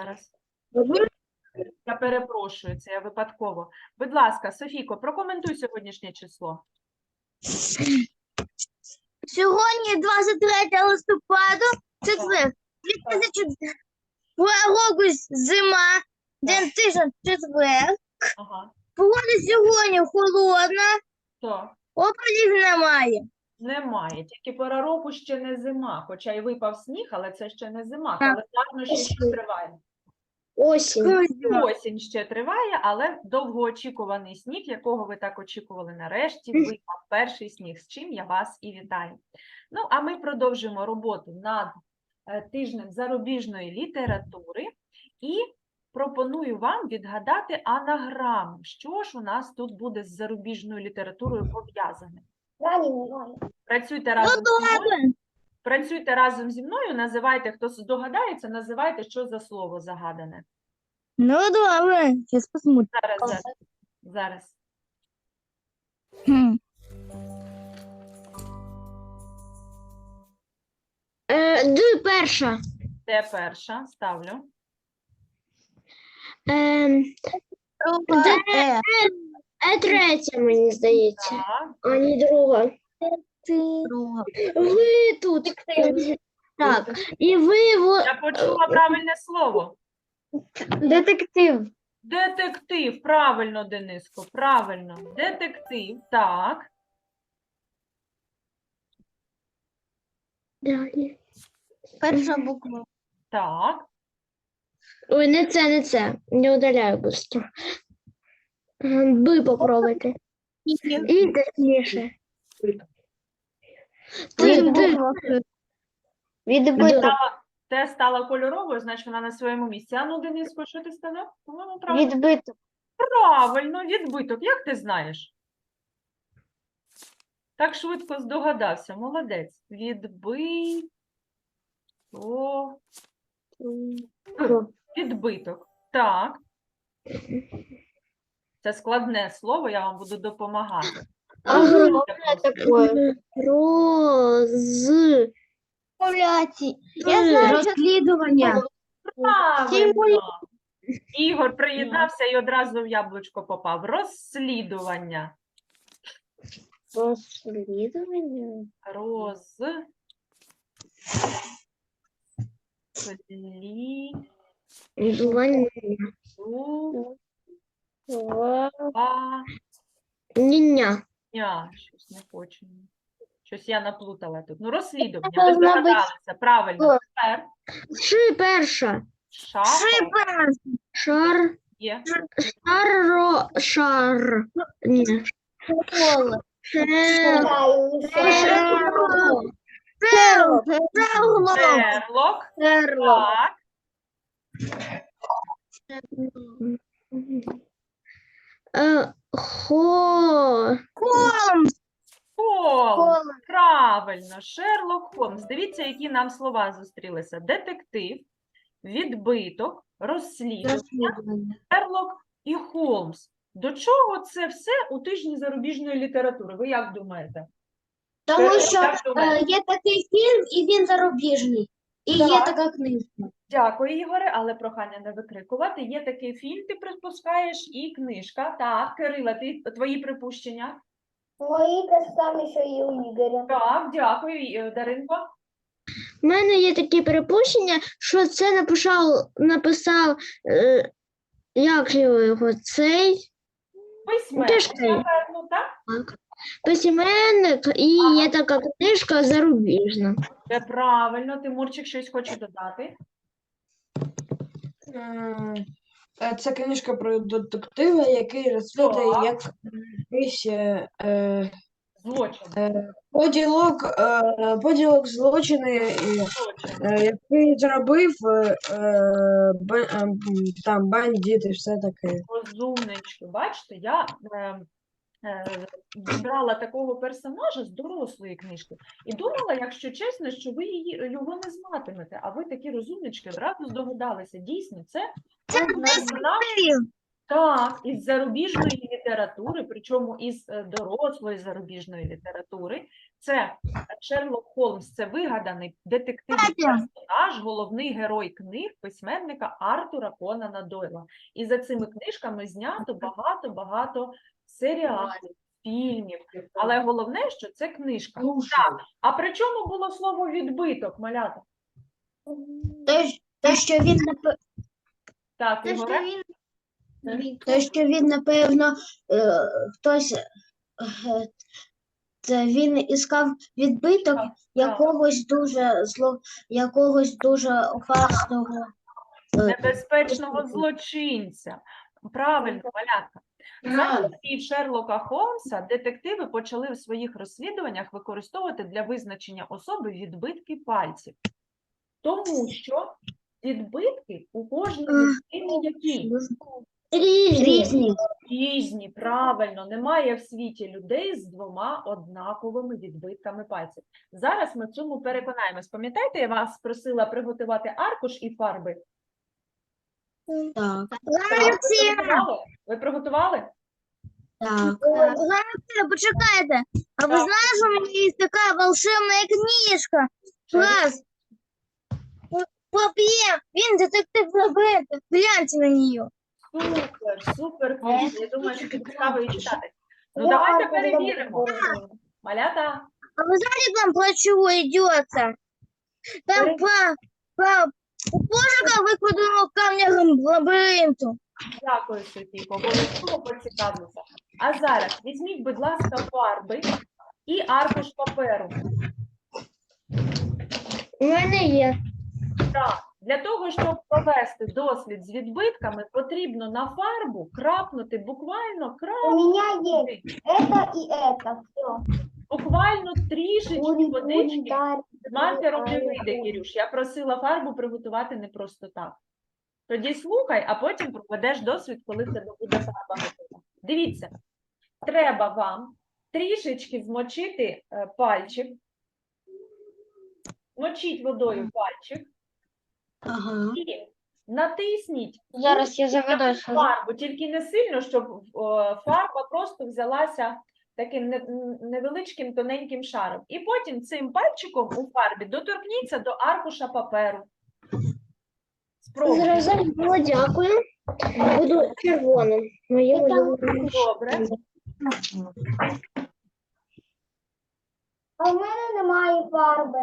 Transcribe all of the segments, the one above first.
Зараз. Я перепрошую, це я випадково. Будь ласка, Софійко, прокоментуй сьогоднішнє число. Сьогодні 23 листопада, четвер. 2000 року зима, день тиждень четвер. Ага. Погода сьогодні холодна, опадів немає. Немає. Тільки пора року ще не зима, хоча й випав сніг, але це ще не зима. Так. Календарно ще що триває. Осінь. Осінь ще триває, але довгоочікуваний сніг, якого ви так очікували нарешті, випав перший сніг, з чим я вас і вітаю. Ну, а ми продовжимо роботу над е, тижнем зарубіжної літератури і пропоную вам відгадати анаграму. Що ж у нас тут буде з зарубіжною літературою пов'язане? Працюйте разом зі мною. Працюйте разом зі мною, називайте, хто здогадається, називайте, що за слово загадане. Ну добре, зараз. Зараз, зараз. зараз. Хм. Е, Д перша. Де перша? Ставлю. Е, Друга Е. е третя, мені здається. Так. А не друга. Друга. Ви тут. Так. І ви во- Я почула правильне слово. детектив. Детектив. Правильно, Дениско, правильно. Детектив. Так. Далі. Перша буква. Так. Ой, не це, не це. Не удаляю быстро. Е, Б попробуйте. І точніше. Ти, ти. Відбиток. Те стала кольоровою, значить вона на своєму місці. А ну, Дениско, що ти сказав? По-моєму, правильно. Відбиток. Правильно, відбиток. Як ти знаєш? Так швидко здогадався. Молодець. Відбиток. Відбиток. Так. Це складне слово, я вам буду допомагати. Огромне Це такое. Роз. Я знаю, розслідування. Правильно. Ігор приєднався і одразу в яблучко попав. Розслідування. Розслідування. Роз. Слі. Ду. Ня. Щось не хочу. Щось я наплутала тут. Ну, розслідування. Ви Должна бути- здогадалися. Правильно. Тепер. Ши перша. Шафа. Шар. є. Шаро. Шар. Ні. Шер. Так. Е, Хо. Холмс. Холмс. Правильно, Шерлок Холмс. Дивіться, які нам слова зустрілися. Детектив, відбиток, розслідування, Шерлок і Холмс. До чого це все у тижні зарубіжної літератури? Ви як думаєте? Тому Е, що е, є такий фільм, і він зарубіжний. І є така книжка. Дякую, Ігоре, але прохання не викрикувати. Є такий фільм, ти припускаєш, і книжка. Так, Кирила, ти твої припущення? Мої те ж самі, що і у Ігоря. Так, дякую, е, Даринко. У мене є такі припущення, що це написав, написав е, як його цей Письменник, Теж ти. напевно, так? Письменник, і є така книжка зарубіжна. Це правильно. Тимурчик щось хоче додати. Е, Це книжка про детектива, який розслідує Так. як якийсь е, е, Злочин. е, поділок, е, поділок злочини, і, Злочин. е, який зробив е, е, ба- е, м, там бандит і все таке. Розумнички. Бачите, я е, е, брала такого персонажа з дорослої книжки і думала, якщо чесно, що ви її, його не знатимете, а ви такі розумнички одразу здогадалися. Дійсно, це Це персонаж Так, із зарубіжної літератури, причому із е, дорослої зарубіжної літератури, це Шерлок Холмс, це вигаданий детективний персонаж, головний герой книг письменника Артура Конана Дойла. І за цими книжками знято багато-багато серіалів, фільмів. Але головне, що це книжка. Так, а при чому було слово відбиток, малята? Те, те, що він Так, те, що Ігоре? він те, що він напевно е, хтось е, це він іскав відбиток якогось дуже зло, якогось дуже опасного. е, небезпечного злочинця. Правильно, малятка. За часів Шерлока Холмса детективи почали в своїх розслідуваннях використовувати для визначення особи відбитки пальців. Тому що відбитки у кожної людини які Різні. різні, правильно, немає в світі людей з двома однаковими відбитками пальців. Зараз ми в цьому переконаємось. Пам'ятаєте, я вас просила приготувати аркуш і фарби? Так, Приготували? Ви приготували? так. почекайте. А ви Так. знаєш, у мене є така волшебна книжка. Клас. Пап'є, він детектив Лабиринт. Гляньте на неї. Супер, супер книжка. Я думаю, що тобі цікаво її читати. Ну, давайте перевіримо. Малята, А вы знаете, там про чего идется? Там Говори. по, по пошукам викладеного камня лабіринту. дякую, Софійко, обов'язково поцікавлюся. А зараз візьміть, будь ласка, фарби і аркуш паперу. У мене є. Так, для того, щоб провести дослід з відбитками, потрібно на фарбу крапнути буквально У крапнути, меня есть это и это. Все. Буквально трішечки водички. З маркером не вийде, Кірюш. Я просила фарбу приготувати не просто так. Тоді слухай, а потім проведеш досвід, коли тебе буде фарба готова. Дивіться, треба вам трішечки змочити е, пальчик. Мочіть водою пальчик Ага. і натисніть Зараз я заведу. фарбу, тільки не сильно, щоб о, фарба просто взялася таким невеличким тоненьким шаром. І потім цим пальчиком у фарбі доторкніться до аркуша паперу. Спробуйте. Зрозуміло, дякую. Буду червоним. Моє улюблене. Добре. А в мене немає фарби.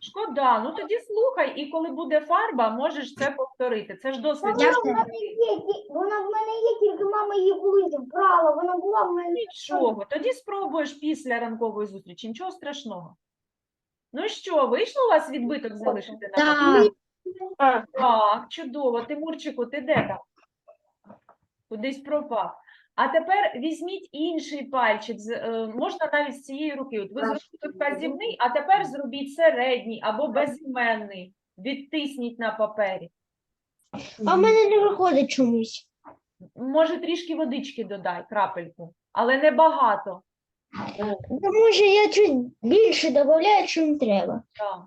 Шкода, ну тоді слухай, і коли буде фарба, можеш це повторити. Це ж досвід. Вона в мене є, ті- вона в мене є, тільки мама її колись вбрала. Вона була в мене. Нічого, тоді спробуєш після ранкової зустрічі, нічого страшного. Ну що, вийшло у вас відбиток залишити на папері? Так. Так, чудово. Тимурчику, ти де там? Кудись пропав. А тепер візьміть інший пальчик, е, можна навіть з цієї руки. От ви зробили вказівний, а тепер зробіть середній або безіменний. Відтисніть на папері. А в мене не виходить чомусь. Може, трішки водички додай, крапельку, але не багато. Тому що я чуть більше додаю, чим треба. Так.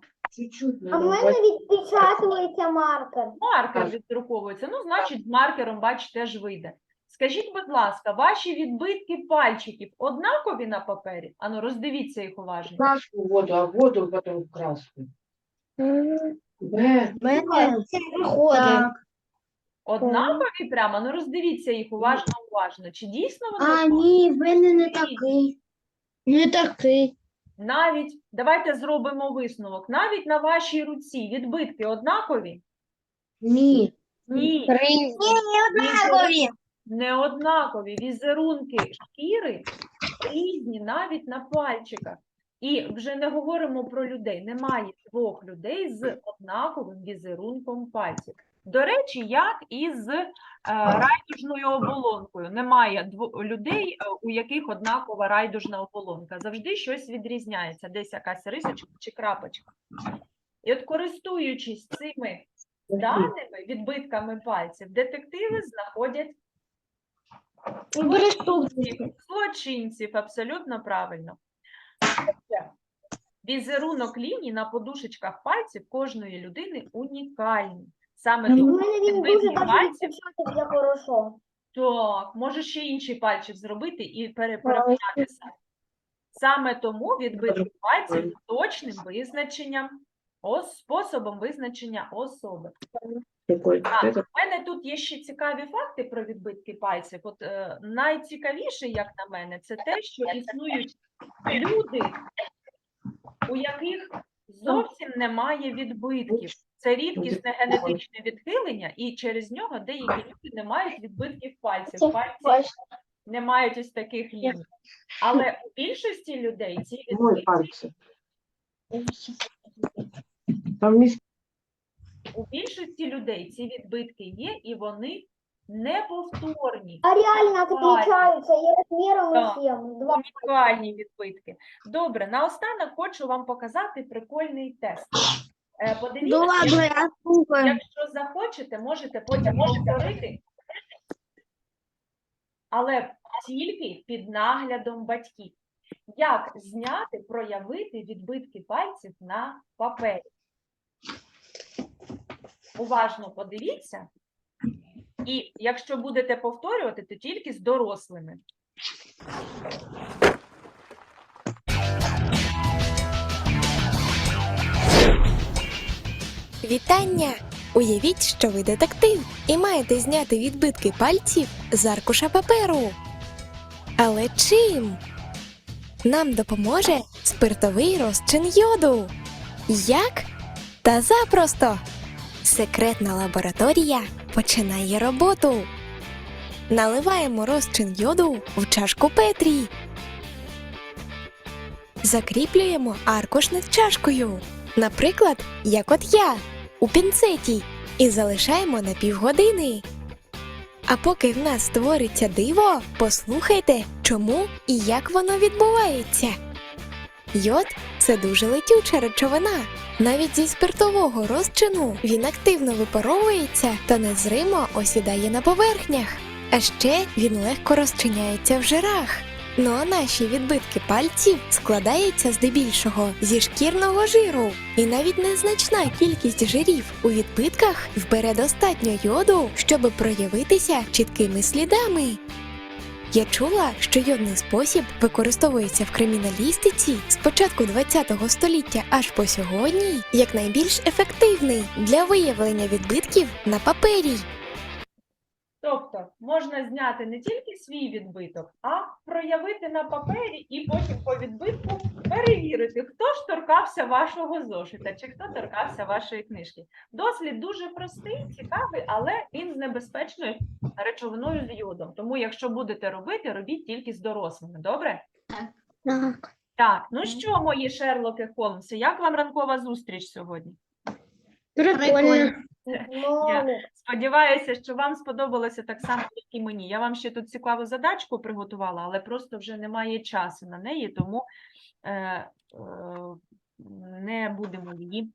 А в мене відпечатується маркер. Маркер віддруковується. Ну, значить, з маркером, бач, теж вийде. Скажіть, будь ласка, ваші відбитки пальчиків однакові на папері? Ану, роздивіться їх уважно. краску воду, а воду потом в краску. М, мене Це виходить. Однакові прямо? Ну, роздивіться їх уважно, уважно. Чи дійсно вони А ні, в мене не такий. Не такий. навіть, давайте зробимо висновок, навіть на вашій руці відбитки однакові? Ні. Ні, однакові. не однакові. Візерунки шкіри різні навіть на пальчиках. І вже не говоримо про людей. Немає двох людей з однаковим візерунком пальців. До речі, як і з е, райдужною оболонкою. Немає людей, е, у яких однакова райдужна оболонка. Завжди щось відрізняється, десь якась рисочка чи крапочка. І от користуючись цими даними, відбитками пальців, детективи знаходять злочинців, злочинців, абсолютно правильно. Візерунок ліній на подушечках пальців кожної людини унікальний. Саме У тому дуже пальців. Так, може ще інший пальчик зробити і пере- переписатися. Саме тому відбитки пальців точним визначенням, способом визначення особи. Так, у мене тут є ще цікаві факти про відбитки пальців. От е, найцікавіше, як на мене, це те, що існують люди, у яких зовсім немає відбитків. Це рідкісне генетичне відхилення, і через нього деякі люди не мають відбитків пальців. Пальці не мають ось таких ліній. Але у більшості людей ці відбитки. Там мисс у більшості людей ці відбитки є, і вони неповторні. А реально отличаются и размером, Так. и унікальні відбитки. Добре, наостанок хочу вам показати прикольний тест. Е, Подивіться, Ну ладно, якщо- я слухаю. якщо захочете, можете потім повторити, але тільки під наглядом батьків. Як зняти, проявити відбитки пальців на папері? Уважно подивіться. І якщо будете повторювати, то тільки з дорослими. Вітання! Уявіть, що ви детектив і маєте зняти відбитки пальців з аркуша паперу. Але чим? Нам допоможе спиртовий розчин йоду. Як? Та запросто! Секретна лабораторія починає роботу. Наливаємо розчин йоду в чашку Петрі. Закріплюємо аркуш над чашкою. Наприклад, як от я у пінцеті, і залишаємо на півгодини. А поки в нас створиться диво, послухайте, чому і як воно відбувається. Йод це дуже летюча речовина. Навіть зі спиртового розчину він активно випаровується та незримо осідає на поверхнях. А ще він легко розчиняється в жирах. Ну а наші відбитки пальців складаються здебільшого зі шкірного жиру, і навіть незначна кількість жирів у відбитках вбере достатньо йоду, щоб проявитися чіткими слідами. Я чула, що йодний спосіб використовується в криміналістиці з початку ХХ століття аж по сьогодні як найбільш ефективний для виявлення відбитків на папері. Тобто можна зняти не тільки свій відбиток, а проявити на папері і потім по відбитку перевірити, хто ж торкався вашого зошита чи хто торкався вашої книжки. Дослід дуже простий, цікавий, але він з небезпечною речовиною з йодом. Тому, якщо будете робити, робіть тільки з дорослими. Добре? Так. Так, ну що, мої Шерлоки Холмси, як вам ранкова зустріч сьогодні? Прикольно. Мамы. Сподіваюся, що вам сподобалося так само, як і мені. Я вам ще тут цікаву задачку приготувала, але просто вже немає часу на неї, тому е, е, не будемо її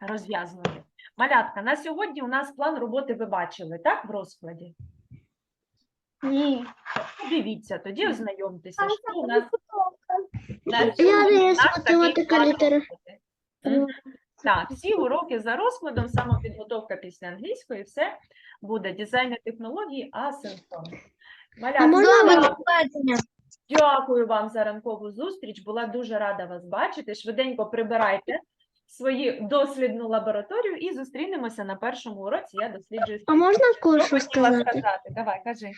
розв'язувати. Малятка, на сьогодні у нас план роботи ви бачили, так, в розкладі? Ні. Дивіться, тоді ознайомтеся, що у нас на Я не наш такий план роботи. Так, всі уроки за розкладом, самопідготовка після англійської, все буде дизайн і технології асинхронно. Малятка, можна я Дякую вам за ранкову зустріч. Була дуже рада вас бачити. Швиденько прибирайте свою дослідну лабораторію і зустрінемося на першому уроці. Я досліджую. А можна Що кое-що сказати? Давай, кажи.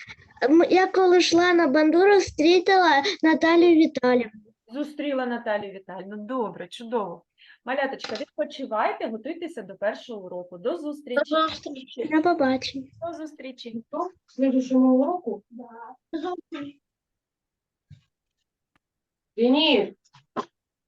Я коли йшла на бандуру, зустріла Наталію Віталію. Зустріла Наталію Віталіївну. Добре, чудово. Маляточка, відпочивайте, готуйтеся до першого уроку. До зустрічі. На побачення. До зустрічі. До следующему уроку. Денис,